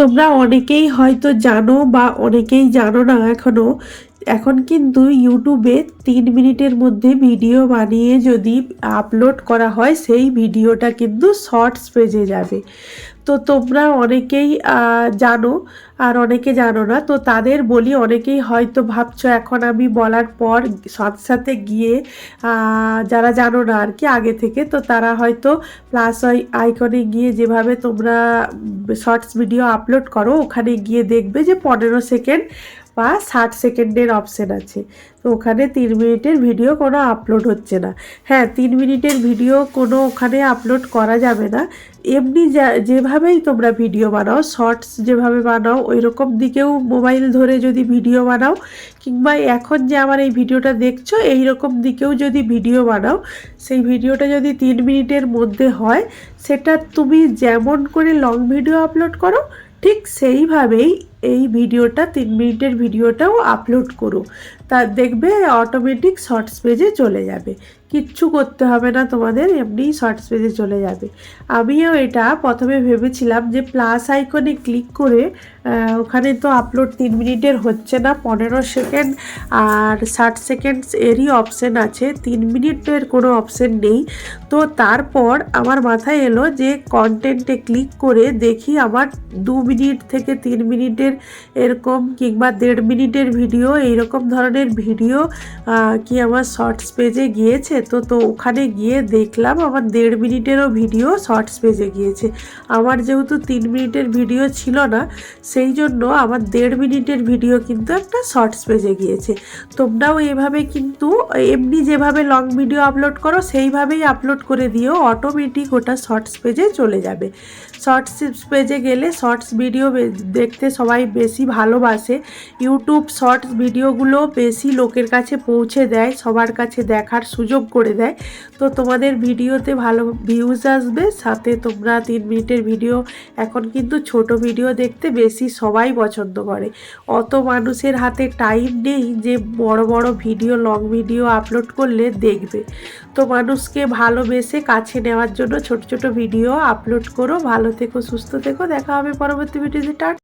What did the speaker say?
তোমরা অনেকেই হয়তো জানো বা অনেকেই জানো না এখনও এখন কিন্তু ইউটিউবে তিন মিনিটের মধ্যে ভিডিও বানিয়ে যদি আপলোড করা হয়, সেই ভিডিওটা কিন্তু শর্টস পেজে যাবে। তো তোমরা অনেকেই জানো আর অনেকে জানো না, তো তাদের বলি অনেকেই হয়তো ভাবছ, এখন আমি বলার পর সাথে সাথে গিয়ে যারা জানো না আর কি, আগে থেকে, তো তারা হয়তো প্লাস আইকনে গিয়ে যেভাবে তোমরা শর্টস ভিডিও আপলোড করো, ওখানে গিয়ে দেখবে যে পনেরো সেকেন্ড বা ষাট সেকেন্ডের অপশন আছে। তো ওখানে তিন মিনিটের ভিডিও কোনো আপলোড হচ্ছে না। হ্যাঁ তিন মিনিটের ভিডিও কোনো ওখানে আপলোড করা যাবে না। এমনি যা, যেভাবেই তোমরা ভিডিও বানাও শর্টস যেভাবে বানাও ওই রকম দিকেও মোবাইল ধরে যদি ভিডিও বানাও, কিংবা এখন যে আমার এই ভিডিওটা দেখছ এই রকম দিকেও যদি ভিডিও বানাও, সেই ভিডিওটা যদি তিন মিনিটের মধ্যে হয়, সেটা তুমি যেমন করে লং ভিডিও আপলোড করো, ঠিক সেইভাবেই এই ভিডিওটা, তিন মিনিটের ভিডিওটাও আপলোড করো। তা দেখবে অটোমেটিক শর্টস পেজে চলে যাবে। কিচ্ছু করতে হবে না তোমাদের এমনিই শর্টস পেজে চলে যাবে। আমিও এটা প্রথমে ভেবেছিলাম যে প্লাস আইকনে ক্লিক করে ওখানে তো আপলোড তিন মিনিটের হচ্ছে না, পনেরো সেকেন্ড আর ষাট সেকেন্ডস এরই অপশন আছে। তিন মিনিটের কোনো অপশন নেই। তো তারপর আমার মাথায় এলো যে কন্টেন্টে ক্লিক করে দেখি আমার দু মিনিট থেকে তিন মিনিটের এরকম কিংবা দেড় মিনিটের ভিডিও, এইরকম ধরনের ভিডিও কি আমার শর্টস পেজে গিয়েছে? তো তো ওখানে গিয়ে দেখলাম আমার দেড় মিনিটেরও ভিডিও শর্টস পেজে গিয়েছে। আমার যেহেতু তিন মিনিটের ভিডিও ছিল না, সেই জন্য আমার দেড় মিনিটের ভিডিও কিন্তু একটা শর্টস পেজে গিয়েছে। তোমরাও এভাবে কিন্তু, এমনি যেভাবে লং ভিডিও আপলোড করো, সেইভাবেই আপলোড করে দিও, অটোমেটিক ওটা শর্টস পেজে চলে যাবে। শর্টস পেজে গেলে শর্টস ভিডিও দেখতে সবাই বেশি ভালোবাসে। ইউটিউব শর্টস ভিডিওগুলো বেশি লোকের কাছে পৌঁছে দেয়, সবার কাছে দেখার সুযোগ করে দেয়। তো তোমাদের ভিডিওতে ভালো ভিউজ আসবে, সাথে তোমরা তিন মিনিটের ভিডিও, এখন কিন্তু ছোট ভিডিও দেখতে বেশি সবাই পছন্দ করে। অত মানুষের হাতে টাইম নেই যে বড় বড় ভিডিও লং ভিডিও আপলোড করলে দেখবে। তো মানুষকে ভালোবেসে কাছে নেওয়ার জন্য ছোট ছোট ভিডিও আপলোড করো। ভালো থেকো, সুস্থ থেকো। দেখা হবে পরবর্তী ভিডিওতে। টাটা।